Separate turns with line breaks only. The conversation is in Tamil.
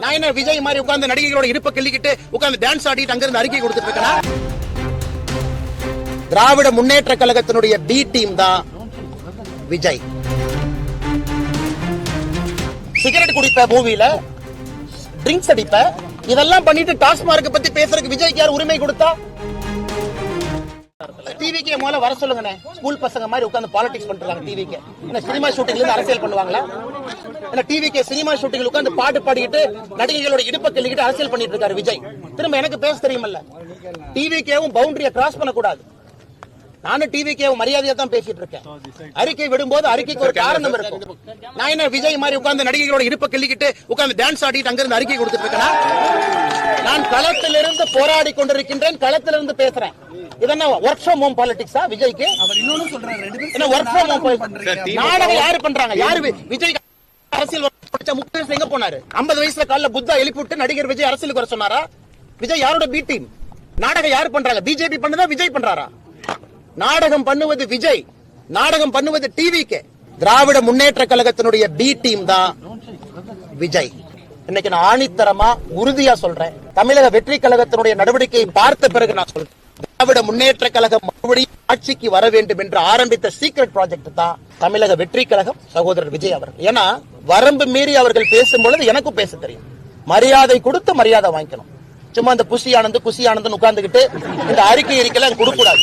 நான் என்ன விஜய் மாதிரி உட்கார்ந்து நடிகைகளோட இடுப்ப கிள்ளிக்கிட்டு உட்கார்ந்து டான்ஸ் ஆடிட்டு அங்கிருந்து அறிக்கை கொடுத்துட்டு இருக்கேன் திராவிட முன்னேற்ற கழகத்தினுடைய பி டீம் தான் விஜய். சிகரெட் குடிப்ப மூவில ட்ரிங்க்ஸ் அடிப்ப இதெல்லாம் பண்ணிட்டு டாஸ்மார்க் பத்தி பேசுறதுக்கு விஜய்க்கு யார் உரிமை கொடுத்தா? டிவிக்கே முதல்ல வர சொல்லுங்கண்ணே. ஸ்கூல் பசங்க மாதிரி உட்காந்து பாலிடிக்ஸ் பண்றாங்க டிவிக்கு என்ன சினிமா ஷூட்டிங்ல இருந்து அரசியல் பண்ணுவாங்களா? என்ன டிவிக்கு சினிமா ஷூட்டிங்ல உட்காந்து பாட்டு பாடிக்கிட்டு நடிகைகளோட இடுப்ப கிள்ளிக்கிட்டு அரசியல் பண்ணிட்டு இருக்காரு விஜய். திரும்ப எனக்கு பேச தெரியுமல்ல? டிவிக்கேவும் பவுண்டரியை கிராஸ் பண்ணக்கூடாது. நானும் டிவிக்கேவும் மரியாதையா தான் பேசிட்டு இருக்கேன். அறிக்கை விடும்போது அறிக்கைக்கு ஒரு காரணம் இருக்கும். நான் என்ன விஜய் மாதிரி உட்கார்ந்து நடிகைகளோட இடுப்ப கிள்ளிக்கிட்டு உட்கார்ந்து டான்ஸ் ஆடிட்டு அங்கிருந்து அறிக்கை கொடுத்துட்டு இருக்கேனா? நான் களத்திலிருந்து போராடி கொண்டிருக்கின்றேன் களத்திலிருந்து பேசுறேன். இதென்ன ஒர்க் ஃப்ரம் ஹோம் பாலிடிக்ஸா விஜய்க்கு?
அவர் இன்னொன்னு சொல்றாரு ரெண்டு பேரும்
என்ன ஒர்க் ஃப்ரம் ஹோம் நாடகம் யாரு பண்றாங்க? யாரு விஜய் அரசியல் படிச்ச முப்பது வயசுல எங்க போனாரு? ஐம்பது வயசுல காலைல புத்தா எழுப்பி விட்டு நடிகர் விஜய் அரசியலுக்கு வர சொன்னாரா? விஜய் யாரோட பி டீம் நாடகம் யாரு பண்றாங்க? பிஜேபி பண்ணுதா விஜய் பண்றாரா? நாடகம் பண்ணுவது விஜய் நாடகம் பண்ணுவது டிவிக்கு. திராவிட முன்னேற்ற கழகத்தினுடைய பி டீம் தான் விஜய். இன்னைக்கு நான் ஆணித்தரமா உறுதியா சொல்றேன். தமிழக வெற்றி கழகத்தினுடைய நடவடிக்கையை பார்த்த பிறகு நான் சொல்றேன். திராவிட முன்னேற்ற கழகம் மறுபடியும் ஆட்சிக்கு வர வேண்டும் என்று ஆரம்பித்த சீக்ரெட் ப்ராஜெக்ட் தான் தமிழக வெற்றி கழகம் சகோதரர் விஜய் அவர்கள். ஏன்னா வரம்பு மீறி அவர்கள் பேசும் பொழுது எனக்கும் பேச தெரியும். மரியாதை கொடுத்து மரியாதை வாங்கிக்கணும். சும்மா அந்த புசி ஆனந்து குசி ஆனந்து உட்கார்ந்துகிட்டு இந்த அறிக்கை இருக்கலாம் கொடுக்க கூடாது.